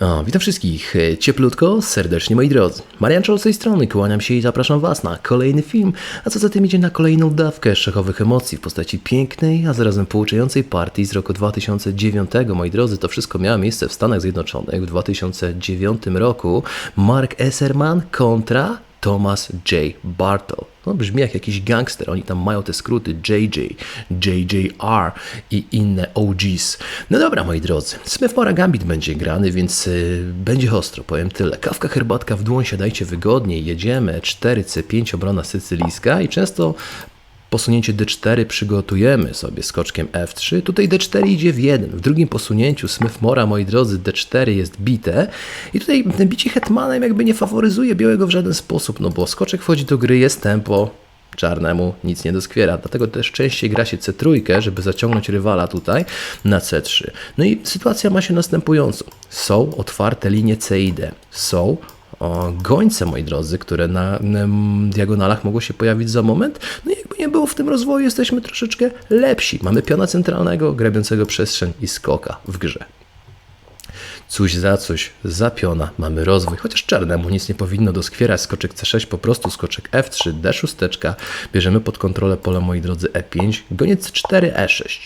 O, witam wszystkich e, cieplutko, serdecznie moi drodzy. Marian Czol z tej strony, kłaniam się i zapraszam Was na kolejny film, a co za tym idzie na kolejną dawkę szechowych emocji w postaci pięknej, a zarazem pouczającej partii z roku 2009. Moi drodzy, to wszystko miało miejsce w Stanach Zjednoczonych w 2009 roku. Mark Esserman kontra Thomas J. Bartle. No, brzmi jak jakiś gangster. Oni tam mają te skróty JJ, JJR i inne OGs. No dobra, moi drodzy. Smith Mora Gambit będzie grany, więc y, będzie ostro, powiem tyle. Kawka, herbatka w dłoń, siadajcie wygodnie, jedziemy. 4C5 obrona sycylijska i często posunięcie D4 przygotujemy sobie skoczkiem F3. Tutaj D4 idzie w jeden. W drugim posunięciu Smith Mora, moi drodzy, D4 jest bite. I tutaj bicie hetmanem jakby nie faworyzuje białego w żaden sposób, no bo skoczek wchodzi do gry, jest tempo, czarnemu nic nie doskwiera. Dlatego też częściej gra się C3, żeby zaciągnąć rywala tutaj na C3. No i sytuacja ma się następującą. Są otwarte linie C i D. Są gońce, moi drodzy, które na, na diagonalach mogło się pojawić za moment. No i jakby nie było w tym rozwoju, jesteśmy troszeczkę lepsi. Mamy piona centralnego, grabiącego przestrzeń i skoka w grze. Coś za coś, za piona mamy rozwój, chociaż czarnemu nic nie powinno doskwierać. Skoczek C6, po prostu skoczek F3, D6, bierzemy pod kontrolę pole, moi drodzy, E5, goniec C4, E6.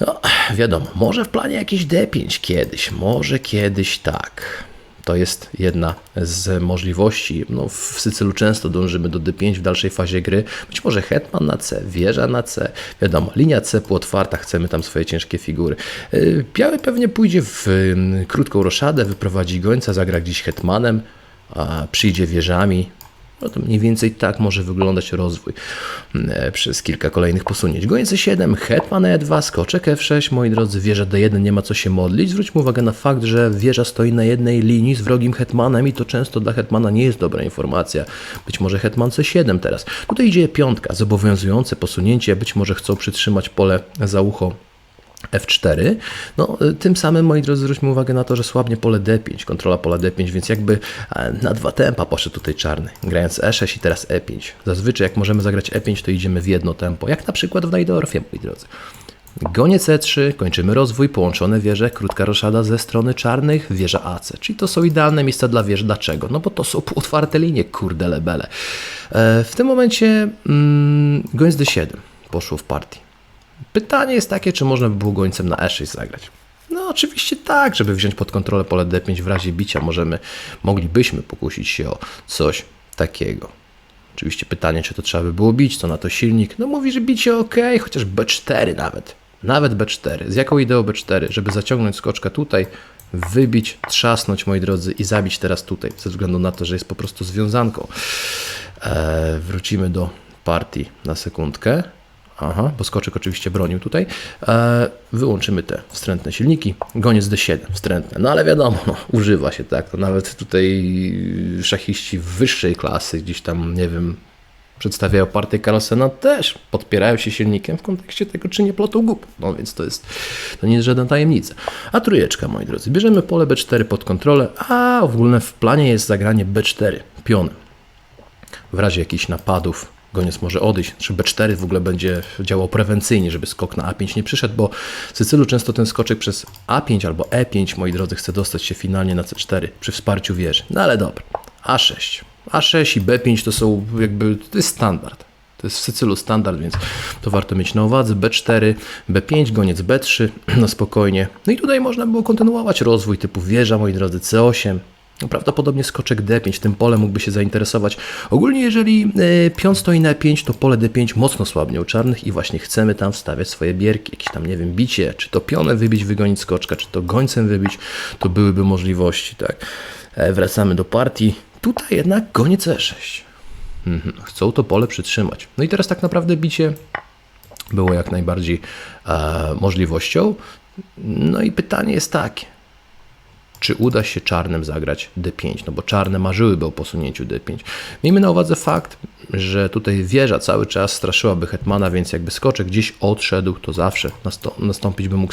No, wiadomo, może w planie jakiś D5 kiedyś, może kiedyś tak. To jest jedna z możliwości. No, w Sycylu często dążymy do D5 w dalszej fazie gry. Być może hetman na C, wieża na C. Wiadomo, linia C półotwarta, chcemy tam swoje ciężkie figury. Yy, Biały pewnie pójdzie w ym, krótką roszadę, wyprowadzi gońca, zagra gdzieś hetmanem, a przyjdzie wieżami. No to mniej więcej tak może wyglądać rozwój e, przez kilka kolejnych posunięć. Goniec E7, hetman E2, skoczek F6, moi drodzy, wieża D1 nie ma co się modlić. Zwróćmy uwagę na fakt, że wieża stoi na jednej linii z wrogim hetmanem i to często dla hetmana nie jest dobra informacja. Być może hetman C7 teraz. Tutaj idzie piątka, zobowiązujące posunięcie, być może chcą przytrzymać pole za ucho F4. No, y, tym samym, moi drodzy, zwróćmy uwagę na to, że słabnie pole D5, kontrola pola D5, więc jakby e, na dwa tempa poszedł tutaj czarny, grając E6 i teraz E5. Zazwyczaj, jak możemy zagrać E5, to idziemy w jedno tempo, jak na przykład w Najdorfie, moi drodzy. Goniec E3, kończymy rozwój, połączone wieże, krótka roszada ze strony czarnych, wieża AC. Czyli to są idealne miejsca dla wież. Dlaczego? No bo to są otwarte linie, kurde lebele. E, w tym momencie mm, goniec D7 poszło w partii. Pytanie jest takie, czy można by było gońcem na E6 zagrać. No oczywiście tak, żeby wziąć pod kontrolę pole D5 w razie bicia możemy, moglibyśmy pokusić się o coś takiego. Oczywiście pytanie, czy to trzeba by było bić, co na to silnik. No mówi, że bicie ok, chociaż B4 nawet. Nawet B4. Z jaką ideą B4? Żeby zaciągnąć skoczka tutaj, wybić, trzasnąć, moi drodzy, i zabić teraz tutaj, ze względu na to, że jest po prostu związanką. Eee, wrócimy do partii na sekundkę. Aha, bo skoczek oczywiście bronił tutaj. E, wyłączymy te wstrętne silniki. Goniec D7, wstrętne. No ale wiadomo, no, używa się tak. No, nawet tutaj szachiści wyższej klasy, gdzieś tam, nie wiem, przedstawiają partię Carlsena, też podpierają się silnikiem w kontekście tego, czy nie plotą głup. No więc to jest, to nie jest żadna tajemnica. A trójeczka, moi drodzy. Bierzemy pole B4 pod kontrolę, a w ogóle w planie jest zagranie B4, pionem. W razie jakichś napadów goniec może odejść, czy B4 w ogóle będzie działał prewencyjnie, żeby skok na A5 nie przyszedł, bo w Sycylu często ten skoczek przez A5 albo E5, moi drodzy, chce dostać się finalnie na C4 przy wsparciu wieży. No ale dobra, A6. A6 i B5 to są jakby, to jest standard. To jest w Sycylu standard, więc to warto mieć na uwadze. B4, B5, goniec B3, no spokojnie. No i tutaj można było kontynuować rozwój typu wieża, moi drodzy, C8, no, Prawdopodobnie skoczek D5, tym polem mógłby się zainteresować. Ogólnie jeżeli e, pion stoi na 5, to pole D5 mocno słabnie u czarnych i właśnie chcemy tam wstawiać swoje bierki, jakieś tam, nie wiem, bicie, czy to pionem wybić, wygonić skoczka, czy to gońcem wybić, to byłyby możliwości, tak. E, wracamy do partii. Tutaj jednak goniec E6. Mhm. Chcą to pole przytrzymać. No i teraz tak naprawdę bicie było jak najbardziej e, możliwością. No i pytanie jest takie czy uda się czarnym zagrać D5, no bo czarne marzyłyby o posunięciu D5. Miejmy na uwadze fakt, że tutaj wieża cały czas straszyłaby hetmana, więc jakby skoczek gdzieś odszedł, to zawsze nastąpić by mógł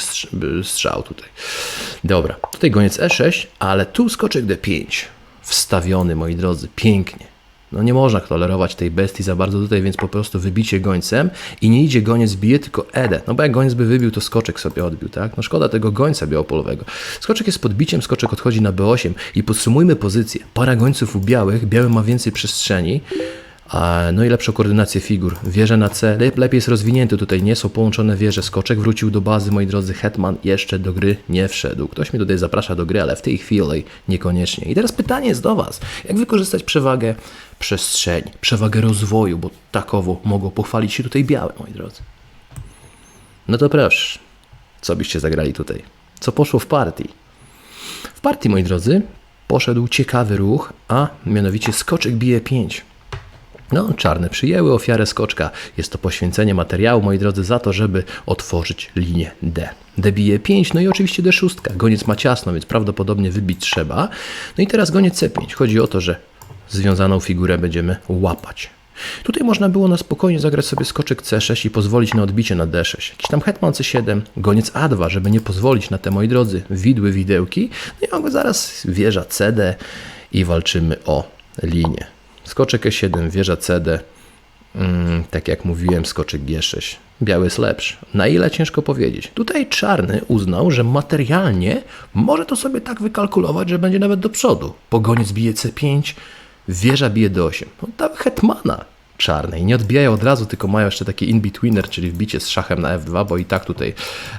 strzał tutaj. Dobra, tutaj goniec E6, ale tu skoczek D5. Wstawiony, moi drodzy, pięknie. No nie można tolerować tej bestii za bardzo tutaj, więc po prostu wybicie gońcem i nie idzie goniec bije, tylko Edę. No bo jak goniec by wybił, to skoczek sobie odbił, tak? No szkoda tego gońca białopolowego. Skoczek jest podbiciem, skoczek odchodzi na B8 i podsumujmy pozycję. Para gońców u białych, biały ma więcej przestrzeni, no i lepszą koordynację figur. Wieże na C lep, lepiej jest rozwinięty tutaj, nie są połączone wieże. Skoczek wrócił do bazy, moi drodzy, Hetman jeszcze do gry nie wszedł. Ktoś mnie tutaj zaprasza do gry, ale w tej chwili niekoniecznie. I teraz pytanie jest do Was. Jak wykorzystać przewagę przestrzeni, przewagę rozwoju, bo takowo mogą pochwalić się tutaj białe, moi drodzy. No to proszę, co byście zagrali tutaj? Co poszło w partii? W partii, moi drodzy, poszedł ciekawy ruch, a mianowicie skoczek bije 5. No, czarne przyjęły ofiarę skoczka. Jest to poświęcenie materiału, moi drodzy, za to, żeby otworzyć linię D. D bije 5, no i oczywiście D6. Goniec ma ciasno, więc prawdopodobnie wybić trzeba. No i teraz goniec C5. Chodzi o to, że związaną figurę będziemy łapać. Tutaj można było na spokojnie zagrać sobie skoczek C6 i pozwolić na odbicie na D6. Jakiś tam hetman C7, goniec A2, żeby nie pozwolić na te, moi drodzy, widły widełki. No i zaraz wieża CD i walczymy o linię. Skoczek E7, wieża CD, mm, tak jak mówiłem, skoczek G6. Biały jest lepszy. Na ile ciężko powiedzieć. Tutaj czarny uznał, że materialnie może to sobie tak wykalkulować, że będzie nawet do przodu. Pogoniec bije C5, wieża bije D8. No dał hetmana czarnej. Nie odbijają od razu, tylko mają jeszcze taki in-betweener, czyli wbicie z szachem na F2, bo i tak tutaj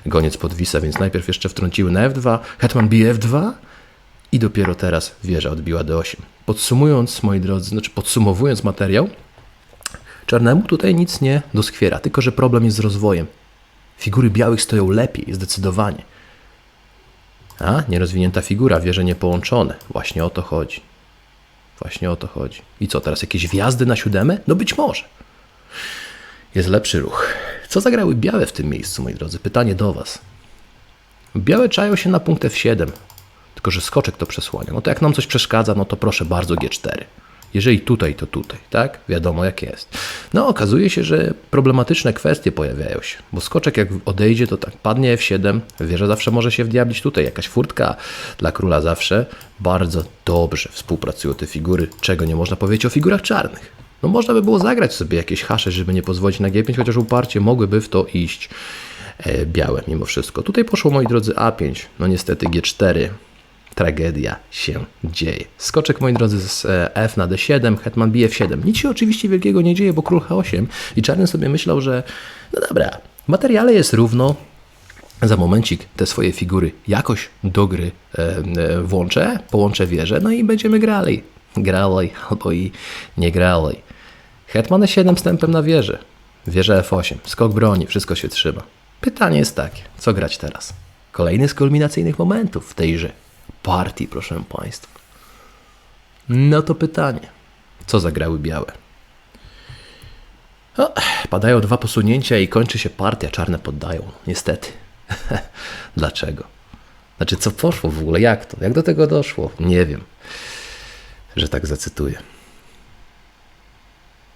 goniec podwisa, więc najpierw jeszcze wtrąciły na F2, hetman bije F2, i dopiero teraz wieża odbiła D8. Podsumując, moi drodzy, znaczy podsumowując materiał, czarnemu tutaj nic nie doskwiera, tylko że problem jest z rozwojem. Figury białych stoją lepiej, zdecydowanie. A, nierozwinięta figura, wieże niepołączone. Właśnie o to chodzi. Właśnie o to chodzi. I co, teraz jakieś wjazdy na siódemę? No być może. Jest lepszy ruch. Co zagrały białe w tym miejscu, moi drodzy? Pytanie do Was. Białe czają się na punkt F7 tylko że skoczek to przesłania. No to jak nam coś przeszkadza, no to proszę bardzo G4. Jeżeli tutaj, to tutaj, tak? Wiadomo jak jest. No okazuje się, że problematyczne kwestie pojawiają się, bo skoczek jak odejdzie, to tak padnie F7, wieża zawsze może się wdiablić tutaj, jakaś furtka dla króla zawsze. Bardzo dobrze współpracują te figury, czego nie można powiedzieć o figurach czarnych. No można by było zagrać sobie jakieś hasze, żeby nie pozwolić na G5, chociaż uparcie mogłyby w to iść e, białe mimo wszystko. Tutaj poszło, moi drodzy, A5, no niestety G4, tragedia się dzieje. Skoczek, moi drodzy, z e, F na D7, hetman bije F7. Nic się oczywiście wielkiego nie dzieje, bo król H8 i czarny sobie myślał, że no dobra, w materiale jest równo, za momencik te swoje figury jakoś do gry e, e, włączę, połączę wieżę, no i będziemy grali. Grali albo i nie grali. Hetman E7 wstępem na wieżę. Wieża F8, skok broni, wszystko się trzyma. Pytanie jest takie, co grać teraz? Kolejny z kulminacyjnych momentów w tejże partii, proszę Państwa. No to pytanie, co zagrały białe? O, padają dwa posunięcia i kończy się partia, czarne poddają, niestety. Dlaczego? Znaczy, co poszło w ogóle? Jak to? Jak do tego doszło? Nie wiem, że tak zacytuję.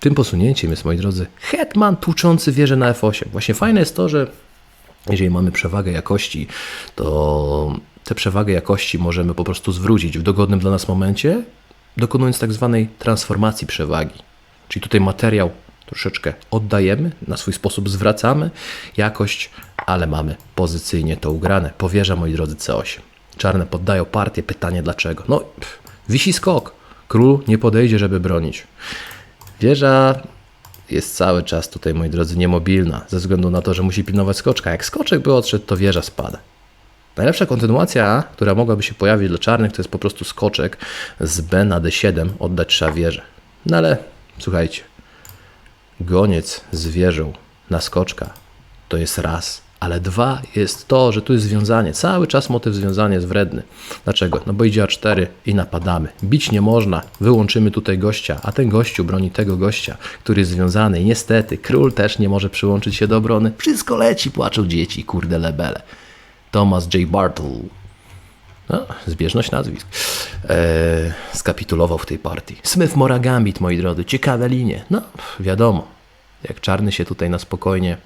Tym posunięciem jest, moi drodzy, hetman tłuczący wieżę na F8. Właśnie fajne jest to, że jeżeli mamy przewagę jakości, to tę przewagę jakości możemy po prostu zwrócić w dogodnym dla nas momencie, dokonując tak zwanej transformacji przewagi. Czyli tutaj materiał troszeczkę oddajemy, na swój sposób zwracamy jakość, ale mamy pozycyjnie to ugrane. Powierza, moi drodzy, C8. Czarne poddają partię. Pytanie dlaczego? No, pff, wisi skok. Król nie podejdzie, żeby bronić. Wieża jest cały czas tutaj, moi drodzy, niemobilna, ze względu na to, że musi pilnować skoczka. Jak skoczek by odszedł, to wieża spada. Najlepsza kontynuacja, która mogłaby się pojawić dla czarnych, to jest po prostu skoczek z B na D7, oddać wieżę. No ale słuchajcie, goniec z wieżą na skoczka to jest raz, ale dwa jest to, że tu jest związanie. Cały czas motyw związania jest wredny. Dlaczego? No bo idzie A4 i napadamy. Bić nie można, wyłączymy tutaj gościa, a ten gościu broni tego gościa, który jest związany. I niestety król też nie może przyłączyć się do obrony. Wszystko leci, płaczą dzieci, kurde lebele. Thomas J. Bartle. No, zbieżność nazwisk. Eee, skapitulował w tej partii. Smith Mora Gambit, moi drodzy, ciekawe linie. No, wiadomo, jak czarny się tutaj na spokojnie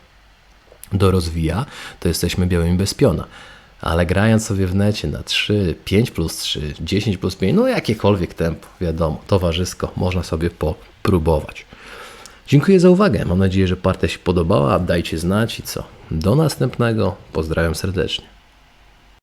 dorozwija, to jesteśmy białymi bez piona. Ale grając sobie w necie na 3, 5 plus 3, 10 plus 5, no jakiekolwiek tempo, wiadomo, towarzysko, można sobie popróbować. Dziękuję za uwagę. Mam nadzieję, że partia się podobała. Dajcie znać i co. Do następnego. Pozdrawiam serdecznie.